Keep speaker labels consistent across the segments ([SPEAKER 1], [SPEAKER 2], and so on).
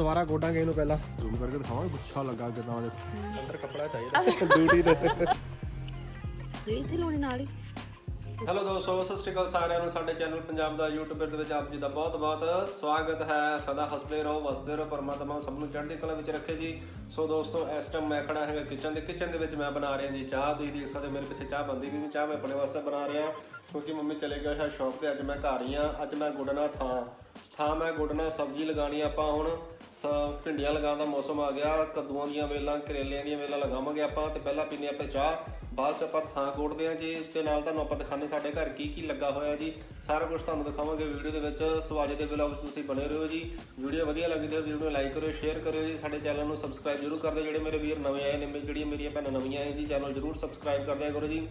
[SPEAKER 1] ਦੁਬਾਰਾ ਗੋਡਾਂਗੇ ਇਹਨੂੰ ਪਹਿਲਾਂ। ਜ਼ੂਮ ਕਰਕੇ ਦਿਖਾਵਾਂਗੇ ਗੁੱਛਾ ਲੱਗਾ ਕਿਦਾਂ ਦੇ ਅੰਦਰ ਕੱਪੜਾ ਚਾਹੀਦਾ। ਡਿਊਟੀ
[SPEAKER 2] ਜਿਹੜੀ ਇੱਥੇ ਲਾਉਣੀ ਨਾਲ ਹੀ।
[SPEAKER 1] ਹੈਲੋ ਦੋਸਤੋ ਸਤਿ ਸ਼੍ਰੀ ਅਕਾਲ ਸਾਰਿਆਂ ਨੂੰ ਸਾਡੇ ਚੈਨਲ ਪੰਜਾਬ ਦਾ YouTube ਦੇ ਵਿੱਚ ਆਪ ਜੀ ਦਾ ਬਹੁਤ-ਬਹੁਤ ਸਵਾਗਤ ਹੈ। ਸਦਾ ਹੱਸਦੇ ਰਹੋ ਵਸਦੇ ਰਹੋ ਪਰਮਾਤਮਾ ਸਭ ਨੂੰ ਚੜ੍ਹਦੀ ਕਲਾ ਵਿੱਚ ਰੱਖੇ ਜੀ। ਸੋ ਦੋਸਤੋ ਇਸ ਟਾਈਮ ਮੈਂ ਖੜਾ ਹੈਗਾ ਕਿਚਨ ਦੇ ਕਿਚਨ ਦੇ ਵਿੱਚ ਮੈਂ ਬਣਾ ਰਿਹਾ ਜੀ ਚਾਹ। ਤੁਸੀਂ ਦੇਖ ਸਕਦੇ ਮੇਰੇ ਪਿੱਛੇ ਚਾਹ ਬੰਦੀ ਵੀ ਚਾਹ ਮੈਂ ਆਪਣੇ ਵਾਸਤੇ ਬਣਾ ਰਿਹਾ। ਕਿਉਂਕਿ ਮੰਮੀ ਚਲੇ ਗਏ ਹੈ ਸ਼ੌਪ ਤੇ ਅੱਜ ਮੈਂ ਘਰ ਹੀ ਆ। ਅੱਜ ਮੈਂ ਗੁੱਡਣਾ ਥਾਂ ਥਾਂ ਮੈਂ ਗੁੱਡਣਾ ਸਬਜ਼ੀ ਲਗਾਣੀ ਆਪਾਂ ਹੁਣ। ਸ- ਭਿੰਡੀਆਂ ਲਗਾਉਣ ਦਾ ਮੌਸਮ ਆ ਗਿਆ, ਕੱਦੂਆਂ ਦੀਆਂ ਵੇਲਾਂ, ਕਰੇਲਿਆਂ ਦੀਆਂ ਵੇਲਾਂ ਲਗਾਵਾਂਗੇ ਆਪਾਂ ਤੇ ਪਹਿਲਾਂ ਪੀਨੇ ਆਪਾਂ ਚਾਹ, ਬਾਅਦ ਚ ਆਪਾਂ ਥਾਂ ਕੋੜਦੇ ਆ ਜੀ, ਤੇ ਨਾਲ ਤੁਹਾਨੂੰ ਆਪਾਂ ਦਿਖਾਣੇ ਸਾਡੇ ਘਰ ਕੀ ਕੀ ਲੱਗਾ ਹੋਇਆ ਜੀ। ਸਾਰਾ ਕੁਝ ਤੁਹਾਨੂੰ ਦਿਖਾਵਾਂਗੇ ਵੀਡੀਓ ਦੇ ਵਿੱਚ, ਸਵਾਜੇ ਦੇ ਵਲੌਗ ਤੁਸੀਂ ਬਣੇ ਰਹੋ ਜੀ। ਵੀਡੀਓ ਵਧੀਆ ਲੱਗੀ ਤਾਂ ਵੀਡੀਓ ਨੂੰ ਲਾਈਕ ਕਰਿਓ, ਸ਼ੇਅਰ ਕਰਿਓ ਜੀ। ਸਾਡੇ ਚੈਨਲ ਨੂੰ ਸਬਸਕ੍ਰਾਈਬ ਜਰੂਰ ਕਰ ਦਿਓ, ਜਿਹੜੇ ਮੇਰੇ ਵੀਰ ਨਵੇਂ ਆਏ ਨੇ ਮੇ- ਜਿਹੜੀਆਂ ਮੇਰੀਆਂ ਭੈਣਾਂ ਨਵੀਆਂ ਆਏ ਜੀ, ਚੈਨਲ ਜਰੂਰ ਸਬਸਕ੍ਰਾਈਬ ਕਰ ਦਿਆ ਕਰੋ ਜੀ।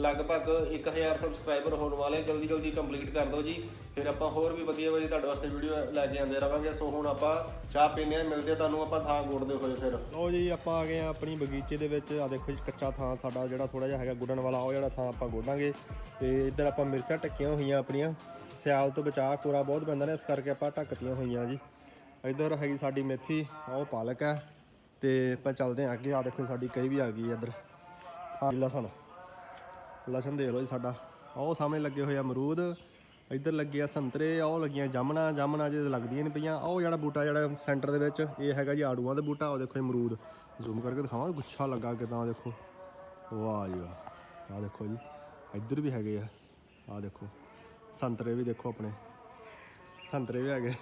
[SPEAKER 1] ਲਗਭਗ 1000 ਸਬਸਕ੍ਰਾਈਬਰ ਹੋਣ ਵਾਲੇ, ਜਲਦੀ ਜਲਦੀ ਕੰਪਲੀਟ ਕਰ ਦਿਓ ਜੀ। ਫਿਰ ਆਪਾਂ ਹੋਰ ਵੀ ਵਧੀਆ ਵਧੀਆ ਤੁਹਾਡੇ ਵਾਸਤੇ ਵੀਡੀਓ ਲੈ ਕੇ ਆਉਂਦੇ ਰਵਾਂਗੇ। ਸੋ ਹੁਣ ਆਪਾਂ ਚਾਹ ਪੀਨੇ ਆ ਮਿਲਦੇ ਆ ਤੁਹਾਨੂੰ, ਆਪਾਂ ਥਾਂ ਗੋੜਦੇ ਹੋਏ ਫਿਰ। ਲੋ ਜੀ, ਆਪਾਂ ਆ ਗਏ ਆ ਆਪਣੀ ਬਗੀਚੇ ਦੇ ਵਿੱਚ। ਆ ਦੇਖੋ ਜੀ, ਕੱਚਾ ਥਾਂ ਸਾਡਾ ਜਿਹੜਾ ਥੋੜਾ ਜਿਹਾ ਹੈਗਾ ਗੁੱਡਣ ਵਾਲਾ, ਉਹ ਜਿਹੜਾ ਥਾਂ ਆਪਾਂ ਗੋਡਾਂਗੇ। ਤੇ ਇੱਧਰ ਆਪਾਂ ਮਿਰਚਾਂ ਟੱਕੀਆਂ ਹੋਈਆਂ ਆਪਣੀਆਂ। ਸਿਆਲ ਤੋਂ ਬਚਾ ਕੋਰਾ ਬਹੁਤ ਪੈਂਦਾ ਨੇ, ਇਸ ਕਰਕੇ ਆਪਾਂ ਢੱਕਤੀਆਂ ਹੋਈਆਂ ਜੀ। ਇੱਧਰ ਹੈਗੀ ਸਾਡੀ ਮੇਥੀ ਉਹ ਪਾਲਕ ਹੈ। ਤੇ ਆਪਾਂ ਚੱਲਦੇ ਆ ਅੱਗੇ। ਆ ਦੇਖੋ ਸਾਡੀ ਕਈ ਵੀ ਆ ਗਈ ਹੈ ਇੱਧਰ ਹਾਂ ਲਸਣ ਲਸਣ ਦੇਖ ਲਓ ਜੀ ਸਾਡਾ। ਉਹ ਸਾਹਮਣੇ ਲੱਗੇ ਹੋਏ ਆ ਅਮਰੂਦ, ਇੱਧਰ ਲੱਗੇ ਆ ਸੰਤਰੇ ਉਹ ਲੱਗੀਆਂ ਜਾਮਣਾ ਜਾਮਣਾ ਜੇ ਲੱਗਦੀਆਂ ਨਹੀਂ ਪਈਆਂ। ਉਹ ਜਿਹੜਾ ਬੂਟਾ ਜਿਹੜਾ ਸੈਂਟਰ ਦੇ ਵਿੱਚ, ਇਹ ਹੈਗਾ ਜੀ ਆੜੂਆਂ ਦਾ ਬੂਟਾ ਉਹ ਦੇਖੋ ਇਹ ਅਮਰੂਦ। ਜ਼ੂਮ ਕਰਕੇ ਦਿਖਾਵਾਂ, ਗੁੱਛਾ ਲੱਗਾ ਕਿਦਾਂ ਦੇਖੋ। ਵਾਹ ਜੀ ਵਾਹ, ਆਹ ਦੇਖੋ ਜੀ, ਇੱਧਰ ਵੀ ਹੈਗੇ ਆ, ਆਹ ਦੇਖੋ। ਸੰਤਰੇ ਵੀ ਦੇਖੋ ਆਪਣੇ। ਸੰਤਰੇ ਵੀ ਹੈਗੇ।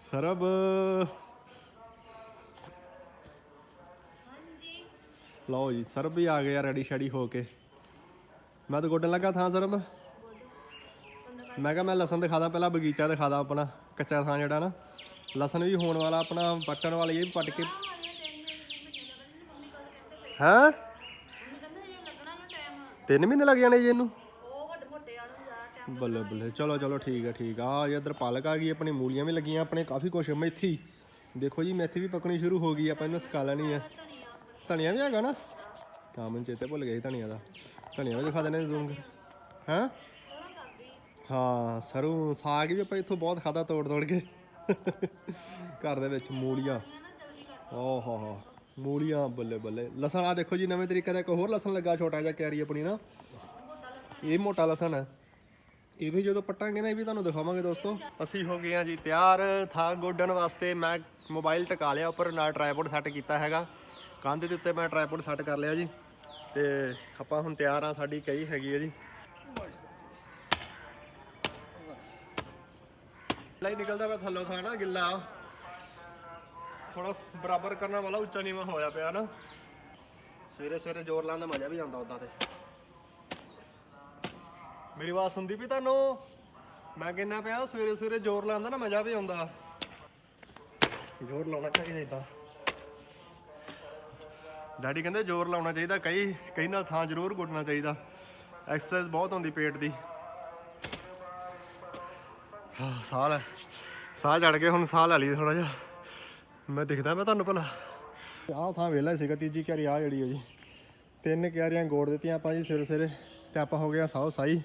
[SPEAKER 1] ਸਰਬ ਲਓ ਜੀ, ਸਰਬ ਵੀ ਆ ਗਏ ਆ ਰੈਡੀ ਸ਼ੈਡੀ ਹੋ ਕੇ। ਮੈਂ ਤਾਂ ਗੋਡਣ ਲੱਗਾ ਥਾਂ ਸਰਬ ਮੈਂ ਕਿਹਾ ਮੈਂ ਲਸਣ ਦਿਖਾਦਾ ਪਹਿਲਾਂ ਬਗੀਚਾ ਦਿਖਾਦਾ ਆਪਣਾ, ਕੱਚਾ ਥਾਂ ਜਿਹੜਾ ਨਾ। ਲਸਣ ਵੀ ਹੋਣ ਵਾਲਾ ਆਪਣਾ, ਪੱਟਣ ਵਾਲੀ ਇਹ ਵੀ ਪੱਟ ਕੇ। ਹਾਂ? ਤਿੰਨ ਮਹੀਨੇ ਲੱਗ ਜਾਣੇ ਜੀ ਇਹਨੂੰ। ਬੱਲੇ ਬੱਲੇ, ਚਲੋ ਚਲੋ, ਠੀਕ ਹੈ ਠੀਕ ਆ। ਆ ਜੀ ਪਾਲਕ ਆ ਗਈ, ਆਪਣੀ ਮੂਲੀਆਂ ਵੀ ਲੱਗੀਆਂ, ਆਪਣੇ ਕਾਫੀ ਕੁਛ ਮੇਥੀ। ਦੇਖੋ ਜੀ, ਮੇਥੀ ਵੀ ਪੱਕਣੀ ਸ਼ੁਰੂ ਹੋ ਗਈ, ਆਪਾਂ ਇਹਨੂੰ ਸੁਕਾ ਲੈਣੀ ਹੈ ਧਨੀਆ ਵੀ ਹੈਗਾ ਨਾ? ਹਾਂ ਮੈਨੂੰ ਚੇਤੇ ਭੁੱਲ ਗਿਆ ਸੀ ਧਨੀਆ ਦਾ। ਧਨੀਆ ਵੀ ਦਿਖਾ ਦੇਣੇ ਜ਼ੂਮ ਹਾਂ? ਹਾਂ, ਸਰੋਂ, ਸਾਗ ਵੀ ਆਪਾਂ ਇੱਥੋਂ ਬਹੁਤ ਖਾਦਾ ਤੋੜ ਤੋੜ ਕੇ। ਘਰ ਦੇ ਵਿੱਚ ਮੂਲੀਆਂ। ਓ ਹੋ ਹੋ, ਮੂਲੀਆਂ ਬੱਲੇ ਬੱਲੇ। ਲਸਣ ਆ ਦੇਖੋ ਜੀ, ਨਵੇਂ ਤਰੀਕੇ ਦਾ ਇੱਕ ਹੋਰ ਲਸਣ ਲੱਗਾ, ਛੋਟਾ ਜਿਹਾ ਕੈਰੀ ਆਪਣੀ ਨਾ। ਇਹ ਮੋਟਾ ਲਸਣ ਹੈ। ਇਹ ਵੀ ਜਦੋਂ ਪੱਟਾਂਗੇ ਨਾ, ਇਹ ਵੀ ਤੁਹਾਨੂੰ ਦਿਖਾਵਾਂਗੇ ਦੋਸਤੋ। ਅਸੀਂ ਹੋ ਗਏ ਆ ਜੀ ਤਿਆਰ। ਥਾਂ ਗੋਡਣ ਵਾਸਤੇ ਮੈਂ ਮੋਬਾਈਲ ਟਿਕਾ ਲਿਆ, ਉੱਪਰ ਨਾਲ ਟ੍ਰਾਈਪੋਡ ਸੈੱਟ ਕੀਤਾ ਹੈਗਾ। ਕੰਧ ਦੇ ਉੱਤੇ ਮੈਂ ਟ੍ਰਾਈਪੋਡ ਸੈੱਟ ਕਰ ਲਿਆ ਜੀ। ਤੇ ਆਪਾਂ ਹੁਣ ਤਿਆਰ ਆ, ਸਾਡੀ ਕਈ ਹੈਗੀ ਹੈ ਜੀ। ਲਈ ਨਿਕਲਦਾ ਪਿਆ ਥੱਲੋਂ ਥਾਂ ਗਿੱਲਾ। ਥੋੜਾ ਬਰਾਬਰ ਕਰਨ ਵਾਲਾ ਉੱਚਾ ਨੀਵਾਂ ਹੋਇਆ ਪਿਆ ਨਾ। ਸਵੇਰੇ ਸਵੇਰੇ ਜ਼ੋਰ ਲਾਉਣ ਦਾ ਮਜ਼ਾ ਵੀ ਆਉਂਦਾ ਉਦਾਂ ਤੇ। ਮੇਰੀ ਆਵਾਜ਼ ਸੁਣਦੀ ਵੀ ਤੁਹਾਨੂੰ? ਮੈਂ ਕਹਿੰਦਾ ਪਿਆ, ਸਵੇਰੇ ਸਵੇਰੇ ਜ਼ੋਰ ਲਾਉਂਦਾ ਨਾ ਮਜ਼ਾ ਵੀ ਆਉਂਦਾ। ਜ਼ੋਰ ਲਾਉਣਾ ਚਾਹੀਦਾ ਇਦਾਂ ਡੈਡੀ ਕਹਿੰਦੇ ਜ਼ੋਰ ਲਾਉਣਾ ਚਾਹੀਦਾ, ਕਈ ਕਈ ਨਾਲ ਥਾਂ ਜ਼ਰੂਰ ਗੁੱਡਣਾ ਚਾਹੀਦਾ। ਐਕਸਰਸਾਈਜ਼ ਬਹੁਤ ਹੁੰਦੀ ਪੇਟ ਦੀ। ਸਾਹ ਲੈ, ਸਾਹ ਚੜ ਕੇ ਹੁਣ ਸਾਹ ਲੈ ਲਈ ਥੋੜਾ ਜਿਹਾ। ਮੈਂ ਦਿਖਦਾ ਮੈਂ ਤੁਹਾਨੂੰ ਭਲਾ। ਆਹ ਥਾਂ ਵੇਲਾ ਸੀਗਾ, ਤੀਜੀ ਕਿਆਰੀ ਆ ਜਿਹੜੀ ਹੈ ਜੀ। ਤਿੰਨ ਕਿਆਰੀਆਂ ਗੋੜ ਦਿੱਤੀਆਂ ਆਪਾਂ ਜੀ ਸਵੇਰੇ ਸਵੇਰੇ ਤੇ ਆਪਾਂ ਹੋ ਗਿਆ ਸਾਹ ਸਾਈ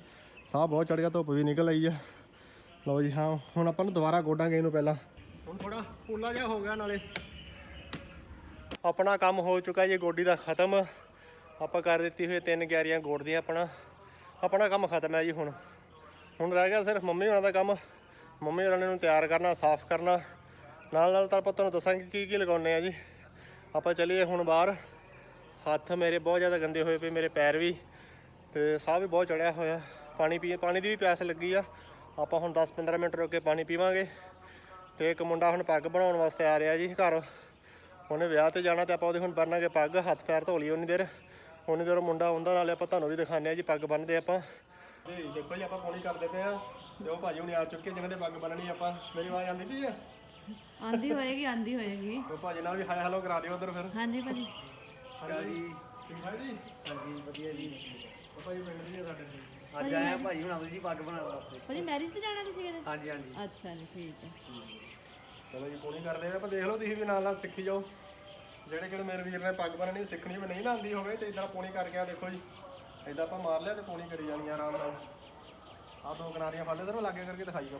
[SPEAKER 1] ਸਾਹ ਬਹੁਤ ਚੜ ਗਿਆ, ਧੁੱਪ ਵੀ ਨਿਕਲ ਆਈ ਆ ਲਓ ਜੀ, ਹਾਂ, ਹੁਣ ਆਪਾਂ ਨੂੰ ਦੁਬਾਰਾ ਗੋਡਾਂਗੇ ਇਹਨੂੰ ਪਹਿਲਾਂ। ਹੁਣ ਥੋੜਾ ਪੂਲਾ ਜਿਹਾ ਹੋ ਗਿਆ ਨਾਲੇ। ਆਪਣਾ ਕੰਮ ਹੋ ਚੁੱਕਾ ਜੀ, ਗੋਡੀ ਦਾ ਖਤਮ। ਆਪਾਂ ਕਰ ਦਿੱਤੀ ਹੋਈ ਤਿੰਨ ਕਿਆਰੀਆਂ ਗੋੜਦੀਆਂ ਆਪਣਾ। ਆਪਣਾ ਕੰਮ ਖਤਮ ਹੈ ਜੀ ਹੁਣ। ਹੁਣ ਰਹਿ ਗਿਆ ਸਿਰਫ ਮੰਮੀ ਹੋਣਾ ਦਾ ਕੰਮ। ਮੰਮੀ ਹੋਰਾਂ ਨੇ ਨੂੰ ਤਿਆਰ ਕਰਨਾ, ਸਾਫ਼ ਕਰਨਾ। ਨਾਲ ਨਾਲ ਤਾਂ ਆਪਾਂ ਤੁਹਾਨੂੰ ਦੱਸਾਂਗੇ ਕੀ ਕੀ ਲਗਾਉਣੇ ਆ ਜੀ। ਆਪਾਂ ਚੱਲੀਏ ਹੁਣ ਬਾਹਰ। ਹੱਥ ਮੇਰੇ ਬਹੁਤ ਜ਼ਿਆਦਾ ਗੰਦੇ ਹੋਏ ਪਏ, ਮੇਰੇ ਪੈਰ ਵੀ। ਤੇ ਸਾਹ ਵੀ ਬਹੁਤ ਚੜਿਆ ਹੋਇਆ। ਪਾਣੀ ਪੀਏ ਪਾਣੀ ਦੀ ਵੀ ਪਿਆਸ ਲੱਗੀ ਆ। ਆਪਾਂ ਹੁਣ 10-15 ਮਿੰਟ ਰੁਕ ਕੇ ਪਾਣੀ ਪੀਵਾਂਗੇ। ਤੇ ਇੱਕ ਮੁੰਡਾ ਹੁਣ ਪੱਗ ਬਣਾਉਣ ਵਾਸਤੇ ਆ ਰਿਹਾ ਜੀ ਘਰ। ਉਹਨੇ ਵਿਆਹ ਤੇ ਜਾਣਾ ਤੇ ਆਪਾਂ ਉਹਦੇ ਹੁਣ ਬੰਨਾਂਗੇ ਪੱਗ ਹੱਥ ਪੈਰ ਧੋ ਲਈ ਉਨੀ ਦੇਰ। ਉਨੀ ਦੇਰ ਮੁੰਡਾ ਆਉਂਦਾ ਨਾਲੇ ਆਪਾਂ ਤੁਹਾਨੂੰ ਵੀ ਦਿਖਾਉਂਦੇ ਆ ਜੀ ਪੱਗ ਬੰਨਦੇ ਆਪਾਂ। ਜੀ ਦੇਖੋ ਜੀ ਆਪਾਂ ਪੌਣੀ ਕਰਦੇ ਪਏ ਆ ਤੇ ਉਹ ਭਾਜੀ ਹੁਣੇ ਆ ਚੁੱਕੇ ਜਿਨ੍ਹਾਂ ਦੇ ਪੱਗ ਬੰਨਣੀ ਆਪਾਂ। ਮੇਰੀ ਆਵਾਜ਼ ਆਉਂਦੀ ਪਈ ਆ
[SPEAKER 2] ਆਂਦੀ ਹੋਏਗੀ ਆਂਦੀ ਹੋਏਗੀ।
[SPEAKER 1] ਉਹ ਭਾਜੀ ਨਾਲ ਵੀ ਹਾਈ ਹਲੋ ਕਰਾ ਦਿਓ ਉਧਰ ਫਿਰ।
[SPEAKER 2] ਹਾਂਜੀ ਭਾਜੀ।
[SPEAKER 1] ਹਾਂਜੀ ਠੀਕ ਠਾਕ ਜੀ?
[SPEAKER 3] ਹਾਂਜੀ ਵਧੀਆ ਜੀ।
[SPEAKER 1] ਉਹ ਭਾਜੀ ਪਿੰਡ ਦੀ ਆ ਸਾਡੇ
[SPEAKER 3] ਅੱਜ ਆਇਆ ਭਾਈ ਹੁਣਾਂ ਤੋਂ ਜੀ ਪੱਗ ਬਣਾਉਣ ਵਾਸਤੇ।
[SPEAKER 2] ਭਾਜੀ ਮੈਰਿਜ ਤੇ ਜਾਣਾ ਤੁਸੀਂ ਕਿਤੇ?
[SPEAKER 3] ਹਾਂਜੀ ਹਾਂਜੀ।
[SPEAKER 2] ਅੱਛਾ ਜੀ ਠੀਕ ਹੈ।
[SPEAKER 1] ਚਲੋ ਜੀ ਪੂਣੀ ਕਰਦੇ ਆ ਆਪਾਂ ਦੇਖ ਲਓ ਤੁਸੀਂ ਵੀ ਨਾਲ ਨਾਲ ਸਿੱਖੀ ਜਾਓ। ਜਿਹੜੇ ਕਿਹੜੇ ਮੇਰੇ ਵੀਰ ਨੇ ਪੱਗ ਬੰਨਣੀ ਸਿੱਖਣੀ ਵੀ ਨਹੀਂ ਲਾਂਦੀ ਹੋਵੇ ਤੇ ਇਦਾਂ ਪੂਣੀ ਕਰਕੇ ਆ ਦੇਖੋ ਜੀ। ਇਦਾਂ ਆਪਾਂ ਮਾਰ ਲਿਆ ਤੇ ਪੂਣੀ ਕਰੀ ਜਾਣੀ ਆ ਆਰਾਮ ਨਾਲ। ਆ ਦੋ ਕਿਨਾਰੀਆਂ ਫੜ ਲਿਆ ਤੇ ਲਾਗੇ ਕਰਕੇ ਦਿਖਾਈ ਜਾਓ।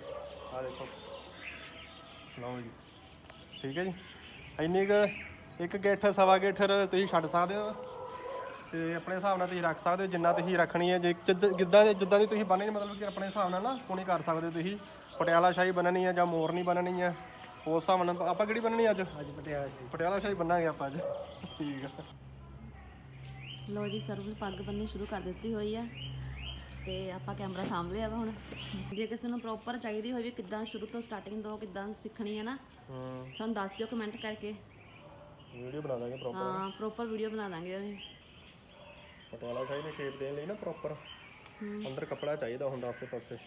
[SPEAKER 1] ਆ ਦੇਖੋ। ਲਓ ਜੀ। ਠੀਕ ਹੈ ਜੀ। ਇੰਨੀ ਕੁ ਇੱਕ ਗਿੱਠ, ਸਵਾ ਗਿੱਠ ਤੁਸੀਂ ਛੱਡ ਸਕਦੇ ਹੋ। ਤੇ ਆਪਣੇ ਹਿਸਾਬ ਨਾਲ ਤੁਸੀਂ ਰੱਖ ਸਕਦੇ ਹੋ, ਜਿੰਨਾ ਤੁਸੀਂ ਰੱਖਣੀ ਹੈ। ਜੇ ਜਿੱਦ- ਜਿੱਦਾਂ ਜਿੱਦਾਂ ਦੀ ਤੁਸੀਂ ਬੰਨਣੀ ਮਤਲਬ ਕਿ ਆਪਣੇ ਹਿਸਾਬ ਨਾਲ ਨਾ ਪੂਣੀ ਕਰ ਸਕਦੇ ਹੋ ਤੁਸੀਂ। ਪਟਿਆਲਾ ਸ਼ਾਹੀ ਬੰਨਣੀ ਹੈ ਜਾਂ ਮੋਰਨੀ ਬੰਨਣੀ ਹੈ। ਉਸ ਹਿਸਾਬ ਨਾਲ ਆਪਾਂ ਕਿਹੜੀ ਬੰਨਣੀ ਅੱਜ?
[SPEAKER 3] ਅੱਜ ਪਟਿਆਲਾ ਜੀ
[SPEAKER 1] ਪਟਿਆਲਾ ਸ਼ਾਹੀ ਬੰਨਾਂਗੇ ਆਪਾਂ ਅੱਜ। ਠੀਕ ਆ।
[SPEAKER 2] ਲੋ ਜੀ ਸਰਵ ਨੂੰ ਪੱਗ ਬੰਨਣੀ ਸ਼ੁਰੂ ਕਰ ਦਿੱਤੀ ਹੋਈ ਆ। ਤੇ ਆਪਾਂ ਕੈਮਰਾ ਸਾਂਭ ਲਿਆ ਵਾ ਹੁਣ। ਜੇ ਕਿਸੇ ਨੂੰ ਪ੍ਰੋਪਰ ਚਾਹੀਦੀ ਹੋਵੇ ਕਿੱਦਾਂ ਸ਼ੁਰੂ ਤੋਂ ਸਟਾਰਟਿੰਗ ਤੋਂ ਕਿੱਦਾਂ ਸਿੱਖਣੀ ਹੈ ਨਾ
[SPEAKER 1] ਹੂੰ।
[SPEAKER 2] ਸਾਨੂੰ ਦੱਸ ਦਿਓ ਕਮੈਂਟ ਕਰਕੇ।
[SPEAKER 1] ਵੀਡੀਓ ਬਣਾ ਦਾਂਗੇ ਪ੍ਰੋਪਰ
[SPEAKER 2] ਹਾਂ ਪ੍ਰੋਪਰ ਵੀਡੀਓ ਬਣਾ ਦਾਂਗੇ ਅਸੀਂ
[SPEAKER 1] ਪਟਿਆਲਾ ਸ਼ਾਹੀ ਨੂੰ ਸ਼ੇਪ ਦੇਣ ਲਈ ਨਾ ਪ੍ਰੋਪਰ ਅੰਦਰ ਕੱਪੜਾ ਚਾਹੀਦਾ ਹੁੰਦਾ ਆਸੇ ਪਾਸੇ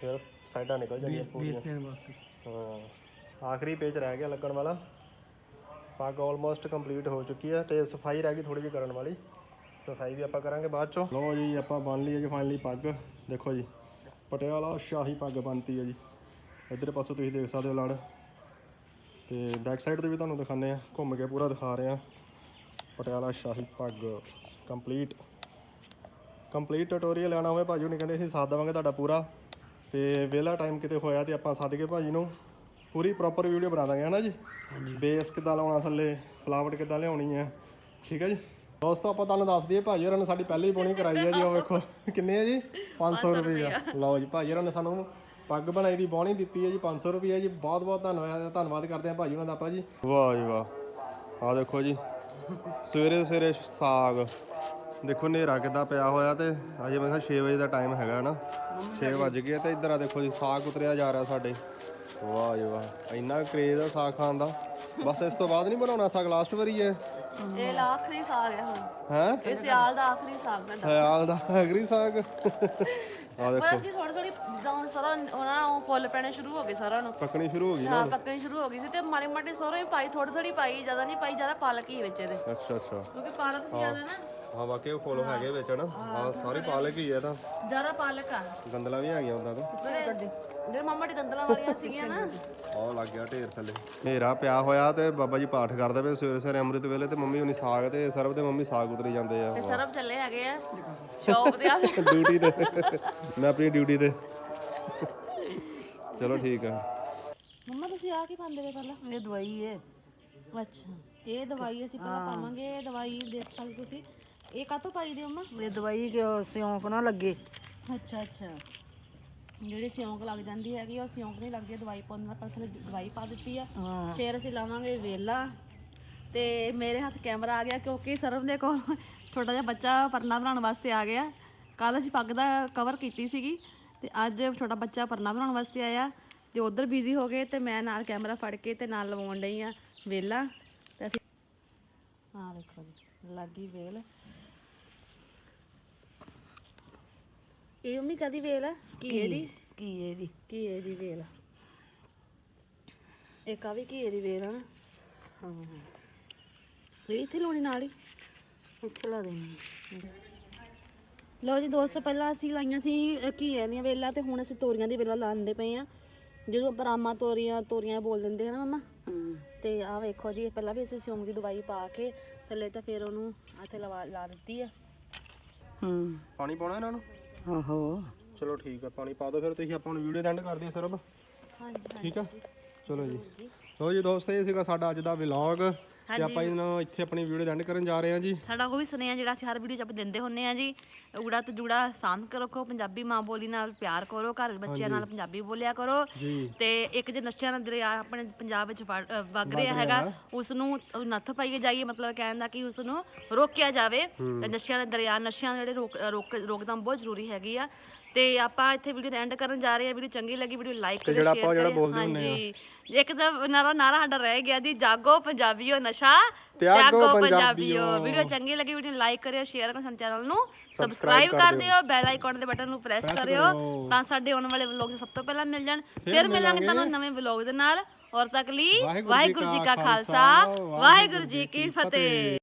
[SPEAKER 1] ਫਿਰ ਸਾਈਡਾਂ ਨਿਕਲ ਜਾਂਦੀਆਂ ਪੂਰੀਆਂ।
[SPEAKER 3] ਦੇਣ ਵਾਸਤੇ।
[SPEAKER 1] ਹਾਂ। ਆਖਰੀ ਪੇਜ ਰਹਿ ਗਿਆ ਲੱਗਣ ਵਾਲਾ। ਪੱਗ ਆਲਮੋਸਟ ਕੰਪਲੀਟ ਹੋ ਚੁੱਕੀ ਹੈ ਤੇ ਸਫ਼ਾਈ ਰਹਿ ਗਈ ਥੋੜੀ ਜਿਹੀ ਕਰਨ ਵਾਲੀ। ਸਫ਼ਾਈ ਵੀ ਆਪਾਂ ਕਰਾਂਗੇ ਬਾਅਦ ਚੋਂ। ਲਓ ਜੀ, ਆਪਾਂ ਬਣ ਲਈ ਜੀ ਫਾਈਨਲੀ ਪੱਗ। ਦੇਖੋ ਜੀ, ਪਟਿਆਲਾ ਸ਼ਾਹੀ ਪੱਗ ਬਣਤੀ ਹੈ ਜੀ। ਇੱਧਰ ਪਾਸੋਂ ਤੁਸੀਂ ਦੇਖ ਸਕਦੇ ਹੋ ਲੜ। ਤੇ ਬੈਕ ਸਾਈਡ ਤੇ ਵੀ ਤੁਹਾਨੂੰ ਦਿਖਾਉਂਦੇ ਆ ਘੁੰਮ ਕੇ ਪੂਰਾ ਦਿਖਾ ਰਹੇ ਆ ਪਟਿਆਲਾ ਸ਼ਾਹੀ ਪੱਗ ਕੰਪਲੀਟ ਕੰਪਲੀਟ ਟਿਊਟੋਰੀਅਲ ਲੈਣਾ ਹੋਵੇ ਭਾਜੀ ਉਹਨੇ ਕਹਿੰਦੇ ਅਸੀਂ ਸਾਥ ਦੇਵਾਂਗੇ ਤੁਹਾਡਾ ਪੂਰਾ। ਤੇ ਵਿਹਲਾ ਟਾਈਮ ਕਿਤੇ ਹੋਇਆ ਤੇ ਆਪਾਂ ਸੱਦ ਕੇ ਭਾਜੀ ਨੂੰ ਪੂਰੀ ਪ੍ਰੋਪਰ ਵੀਡੀਓ ਬਣਾ ਦਾਂਗੇ ਹਨਾ ਜੀ? ਬੇਸ ਕਿੱਦਾਂ ਲਾਉਣਾ ਥੱਲੇ ਫਲਾਵਟ ਕਿੱਦਾਂ ਲਿਆਉਣੀ ਹੈ ਠੀਕ ਹੈ ਜੀ? ਦੋਸਤੋ ਆਪਾਂ ਤੁਹਾਨੂੰ ਦੱਸ ਦਈਏ ਭਾਜੀ ਹੋਰਾਂ ਨੇ ਸਾਡੀ ਪਹਿਲੀ ਪੋਣੀ ਕਰਾਈ ਹੈ ਜੀ ਉਹ ਵੇਖੋ ਕਿੰਨੇ ਹੈ ਜੀ? 500 ਰੁਪਏ ਆ। ਲਓ ਜੀ ਭਾਜੀ ਹੋਰਾਂ ਨੇ ਸਾਨੂੰ ਪੱਗ ਬਣਾਈ ਦੀ ਬੋਣੀ ਦਿੱਤੀ ਹੈ ਜੀ 500 ਰੁਪਏ ਜੀ। ਬਹੁਤ ਬਹੁਤ ਧੰਨਵਾਦ ਧੰਨਵਾਦ ਕਰਦੇ ਹਾਂ ਭਾਜੀ ਹੋਰਾਂ ਦਾ ਆਪਾਂ ਜੀ। ਵਾਹ ਜੀ ਵਾਹ। ਆ ਦੇਖੋ ਜੀ ਸਵੇਰੇ ਸਵੇਰੇ ਸਾਗ। ਦੇਖੋ ਹਨੇਰਾ ਕਿੱਦਾਂ ਪਿਆ ਹੋਇਆ ਤੇ ਅਜੇ ਮੈਂ ਕਿਹਾ 6 ਵਜੇ ਦਾ ਟਾਈਮ ਹੈਗਾ ਨਾ 6 ਵੱਜ ਗਏ ਤੇ ਇੱਧਰ ਆ ਦੇਖੋ ਜੀ ਸਾਗ ਉਤਰਿਆ ਜਾ ਰਿਹਾ ਸਾਡੇ। ਵਾਹ ਜੀ ਵਾਹ ਇੰਨਾ ਕਰੇਜ਼ ਆ ਸਾਗ ਖਾਣ ਦਾ। ਬਸ ਇਸ ਤੋਂ ਬਾਅਦ ਨਹੀਂ ਬਣਾਉਣਾ ਸਾਗ ਲਾਸਟ ਵਾਰੀ ਹੈ
[SPEAKER 2] ਇਹ ਆਖਰੀ ਸਾਗ ਹੈ ਹੁਣ।
[SPEAKER 1] ਹੈ?
[SPEAKER 2] ਇਹ ਸਿਆਲ ਦਾ ਆਖਰੀ ਸਾਗ ਹੈ।
[SPEAKER 1] ਸਿਆਲ ਦਾ ਅਗਰੀ ਸਾਗ? ਆ ਦੇਖੋ।
[SPEAKER 2] ਪਰ ਕੀ ਥੋੜੀ ਥੋੜੀ ਜਦੋਂ ਸਾਰਾ ਉਹਨਾਂ ਉਹ ਫੁੱਲ ਪੈਣੇ ਸ਼ੁਰੂ ਹੋ ਗਏ ਸਾਰਿਆਂ ਨੂੰ।
[SPEAKER 1] ਪੱਕਣੀ ਸ਼ੁਰੂ ਹੋ ਗਈ ਨਾ।
[SPEAKER 2] ਹਾਂ ਪੱਕਣੀ ਸ਼ੁਰੂ ਹੋ ਗਈ ਸੀ ਤੇ ਮਾੜੀ ਮਾੜੀ ਸੋਰੇ ਪਾਈ ਥੋੜੀ ਥੋੜੀ ਪਾਈ ਜ਼ਿਆਦਾ ਨਹੀਂ ਪਾਈ ਜ਼ਿਆਦਾ ਪਾਲਕ ਹੀ ਵਿੱਚ ਇਹਦੇ।
[SPEAKER 1] ਅੱਛਾ ਅੱਛਾ।
[SPEAKER 2] ਕਿਉਂਕਿ ਪਾਲਕ ਸੀ ਜ਼ਿਆਦਾ ਨਾ।
[SPEAKER 1] ਹਾਂ ਵਾਕਈ ਫੁੱਲ ਹੈਗੇ ਵਿੱਚ ਨਾ ਆ ਸਾਰੀ ਪਾਲਕ ਹੀ ਹੈ ਤਾਂ।
[SPEAKER 2] ਜ਼ਿਆਦਾ ਪਾਲਕ ਆ।
[SPEAKER 1] ਗੰਦਲਾ ਵੀ ਹੈਗੀਆਂ ਹੁੰਦਾ ਤਾਂ।
[SPEAKER 2] ਜਿਹੜੇ ਮਾਮਾ ਦੀ ਗੰਦਲਾਂ ਵਾਲੀਆਂ ਸੀਗੀਆਂ ਨਾ।
[SPEAKER 1] ਆਹ ਲੱਗ ਗਿਆ ਢੇਰ ਥੱਲੇ। ਹਨੇਰਾ ਪਿਆ ਹੋਇਆ ਤੇ ਬਾਬਾ ਜੀ ਪਾਠ ਕਰਦੇ ਪਏ ਸਵੇਰੇ ਸਵੇਰੇ ਅੰਮ੍ਰਿਤ ਵੇਲੇ ਤੇ ਮੰਮੀ ਹੁਣੀ ਸਾਗ ਤੇ ਸਰਬ ਤੇ ਮੰਮੀ ਸਾਗ ਉਤਰੀ ਜਾਂਦੇ ਆ।
[SPEAKER 2] ਤੇ ਸਰਬ ਚੱਲੇ ਹੈਗੇ ਆ। ਸ਼ੌਪ ਦੇ ਆ।
[SPEAKER 1] ਡਿਊਟੀ ਤੇ। ਮੈਂ ਆਪਣੀ ਡਿਊਟੀ ਤੇ। ਚਲੋ ਠੀਕ ਆ।
[SPEAKER 2] ਮੰਮਾ ਤੁਸੀਂ ਆ ਕੀ ਪਾਉਂਦੇ ਵੇ ਪਹਿਲਾਂ?
[SPEAKER 3] ਇਹ ਦਵਾਈ ਹੈ
[SPEAKER 2] ਅੱਛਾ। ਇਹ ਦਵਾਈ ਅਸੀਂ ਪਹਿਲਾਂ ਪਾਵਾਂਗੇ। ਇਹ ਦਵਾਈ ਦੇ ਸਕਦੇ ਤੁਸੀਂ। ਇਹ ਕਾਤੋਂ ਪਾਈ ਦੀ ਮੰਮਾ?
[SPEAKER 3] ਇਹ ਦਵਾਈ ਕਿ ਸਿਉਂਕ ਨਾ ਲੱਗੇ?
[SPEAKER 2] ਅੱਛਾ ਅੱਛਾ। ਜਿਹੜੀ ਸਿਉਂਕ ਲੱਗ ਜਾਂਦੀ ਹੈਗੀ ਉਹ ਸਿਉਂਕ ਨਹੀਂ ਲੱਗਦੀ ਦਵਾਈ ਪਾਉਣ ਨਾਲ ਪਹਿਲਾਂ ਥੱਲੇ ਦਵਾਈ ਪਾ ਦਿੱਤੀ ਆ।
[SPEAKER 3] ਹਾਂ।
[SPEAKER 2] ਫਿਰ ਅਸੀਂ ਲਾਵਾਂਗੇ ਵੇਲਾ। ਤੇ ਮੇਰੇ ਹੱਥ ਕੈਮਰਾ ਆ ਗਿਆ ਕਿਉਂਕਿ ਸਰਵ ਦੇ ਕੋਲ ਛੋਟਾ ਜਿਹਾ ਬੱਚਾ ਪਰਨਾ ਬਣਾਉਣ ਵਾਸਤੇ ਆ ਗਿਆ। ਕੱਲ ਅਸੀਂ ਪੱਗ ਦਾ ਕਵਰ ਕੀਤੀ ਸੀਗੀ ਤੇ ਅੱਜ ਛੋਟਾ ਬੱਚਾ ਪਰਨਾ ਬਣਾਉਣ ਵਾਸਤੇ ਆਇਆ। ਤੇ ਉਧਰ ਬਿਜ਼ੀ ਹੋ ਗਏ ਤੇ ਮੈਂ ਨਾਲ ਕੈਮਰਾ ਫੜ ਕੇ ਤੇ ਨਾਲ ਲਵਾਉਣ ਡਈ ਆ ਵੇਲਾ। ਤੇ ਅਸੀਂ ਹਾਂ ਵੇਖੋ ਜੀ ਲੱਗੀ ਵੇਲ। ਇਹ ਮੰਮੀ ਕਦੀ ਵੇਲ ਆ? ਕੀ ਇਹਦੀ?
[SPEAKER 3] ਕੀ ਇਹਦੀ?
[SPEAKER 2] ਕੀ ਇਹਦੀ ਵੇਲ ਇੱਕ ਆ ਵੀ ਘੀਏ ਦੀ ਵੇਲ ਆ ਨਾ?
[SPEAKER 3] ਹਾਂ।
[SPEAKER 2] ਇਹ ਵੀ ਇੱਥੇ ਲਾਉਣੀ ਨਾਲ ਹੀ?
[SPEAKER 3] ਇੱਥੇ ਲਾ ਦੇਣੀ
[SPEAKER 2] ਲਓ ਜੀ ਦੋਸਤੋ ਪਹਿਲਾਂ ਅਸੀਂ ਲਾਈਆਂ ਸੀ ਘੀਏ ਦੀਆਂ ਵੇਲਾਂ ਤੇ ਹੁਣ ਅਸੀਂ ਤੋਰੀਆਂ ਦੀ ਵੇਲਾਂ ਲਾਉਂਦੇ ਪਏ ਆ ਜਿਹਨੂੰ ਬਰਾਮਾ ਤੋਰੀਆਂ ਤੋਰੀਆਂ ਬੋਲ ਦਿੰਦੇ ਹਨ ਮਮਾ?
[SPEAKER 3] ਹੂੰ।
[SPEAKER 2] ਤੇ ਆਹ ਵੇਖੋ ਜੀ ਪਹਿਲਾਂ ਵੀ ਅਸੀਂ ਸਿਉਂਕ ਦੀ ਦਵਾਈ ਪਾ ਕੇ ਥੱਲੇ ਤਾਂ ਫਿਰ ਉਹਨੂੰ ਇੱਥੇ ਲਵਾ ਲਾ ਦਿੱਤੀ ਆ।
[SPEAKER 3] ਹੂੰ।
[SPEAKER 1] ਪਾਣੀ ਪਾਉਣਾ ਇਹਨਾਂ ਨੂੰ?
[SPEAKER 3] ਆਹੋ।
[SPEAKER 1] ਚਲੋ ਠੀਕ ਆ ਪਾਣੀ ਪਾ ਦਿਓ ਫਿਰ ਤੁਸੀਂ ਆਪਾਂ ਨੂੰ ਵੀਡੀਓ ਦਾ ਐਂਡ ਕਰ ਦਿਓ ਸਰਬ।
[SPEAKER 2] ਹਾਂਜੀ
[SPEAKER 1] ਠੀਕ ਆ? ਚਲੋ ਜੀ। ਲੋ ਜੀ। ਦੋਸਤੋ ਇਹ ਸੀਗਾ ਸਾਡਾ ਅੱਜ ਦਾ ਵਲੌਗ ਤੇ ਆਪਾਂ ਇਹਨਾਂ ਇੱਥੇ ਆਪਣੀ ਵੀਡੀਓ ਦਾ ਐਂਡ ਕਰਨ ਜਾ ਰਹੇ ਹਾਂ ਜੀ।
[SPEAKER 2] ਸਾਡਾ ਉਹ ਵੀ ਸੁਨੇਹਾ ਜਿਹੜਾ ਅਸੀਂ ਹਰ ਵੀਡੀਓ 'ਚ ਆਪਾਂ ਦਿੰਦੇ ਹੁੰਨੇ ਆ ਜੀ ਉੜਾ ਤੇ ਜੁੜਾ ਸਾਂਭ ਕੇ ਰੱਖੋ ਪੰਜਾਬੀ ਮਾਂ ਬੋਲੀ ਨਾਲ ਪਿਆਰ ਕਰੋ ਘਰ ਬੱਚਿਆਂ ਨਾਲ ਪੰਜਾਬੀ ਬੋਲਿਆ ਕਰੋ। ਤੇ ਇੱਕ ਜੇ ਨਸ਼ਿਆਂ ਦਾ ਦਰਿਆ ਆਪਣੇ ਪੰਜਾਬ ਵਿੱਚ ਵਗ ਰਿਹਾ ਹੈਗਾ ਉਸ ਨੂੰ ਨੱਥ ਪਾਈਏ ਜਾਈਏ ਮਤਲਬ ਕਹਿਣ ਦਾ ਕਿ ਉਸ ਨੂੰ ਰੋਕਿਆ ਜਾਵੇ। ਨਸ਼ਿਆਂ ਦਾ ਦਰਿਆ ਨਸ਼ਿਆਂ ਜਿਹੜੇ ਰੋਕ ਰੋਕਦਮ ਬਹੁਤ ਜ਼ਰੂਰੀ ਹੈਗੀ ਆ। ਤੇ ਆਪਾਂ ਇੱਥੇ ਵੀਡੀਓ ਦਾ ਐਂਡ ਕਰਨ ਜਾ ਰਹੇ ਹਾਂ। ਵੀਡੀਓ ਚੰਗੀ ਲੱਗੀ ਵੀਡੀਓ ਲਾਈਕ
[SPEAKER 1] ਜਿਹੜਾ
[SPEAKER 2] ਸ਼ੇਅਰ
[SPEAKER 1] ਹੁੰਦੇ
[SPEAKER 2] ਹਾਂਜੀ। ਇੱਕ ਤਾਂ ਨਾਰਾ ਨਾਰਾ ਸਾਡਾ ਰਹਿ ਗਿਆ ਜੀ ਜਾਗੋ ਪੰਜਾਬੀਓ ਨਸ਼ਾ
[SPEAKER 1] ਤਿਆਗੋ ਪੰਜਾਬੀਓ।
[SPEAKER 2] ਵੀਡੀਓ ਚੰਗੀ ਲੱਗੀ ਵੀਡੀਓ ਲਾਈਕ ਕਰਿਓ ਸ਼ੇਅਰ ਕਰੋ ਸਾਡੇ ਚੈਨਲ ਨੂੰ ਸਬਸਕ੍ਰਾਈਬ ਕਰ ਦਿਓ ਬੈਲ ਆਈਕਨ ਦੇ ਬਟਨ ਨੂੰ ਪ੍ਰੈਸ ਕਰਿਓ। ਤਾਂ ਸਾਡੇ ਆਉਣ ਵਾਲੇ ਵਲੌਗ ਸਭ ਤੋਂ ਪਹਿਲਾਂ ਮਿਲ ਜਾਣ। ਫਿਰ ਮਿਲਾਂਗੇ ਤੁਹਾਨੂੰ ਨਵੇਂ ਵਲੌਗ ਦੇ ਨਾਲ। ਔਰ ਤੱਕ ਲਈ
[SPEAKER 1] ਵਾਹਿਗੁਰੂ ਜੀ ਕਾ ਖਾਲਸਾ,
[SPEAKER 2] ਵਾਹਿਗੁਰੂ ਜੀ ਕੀ ਫਤਿਹ।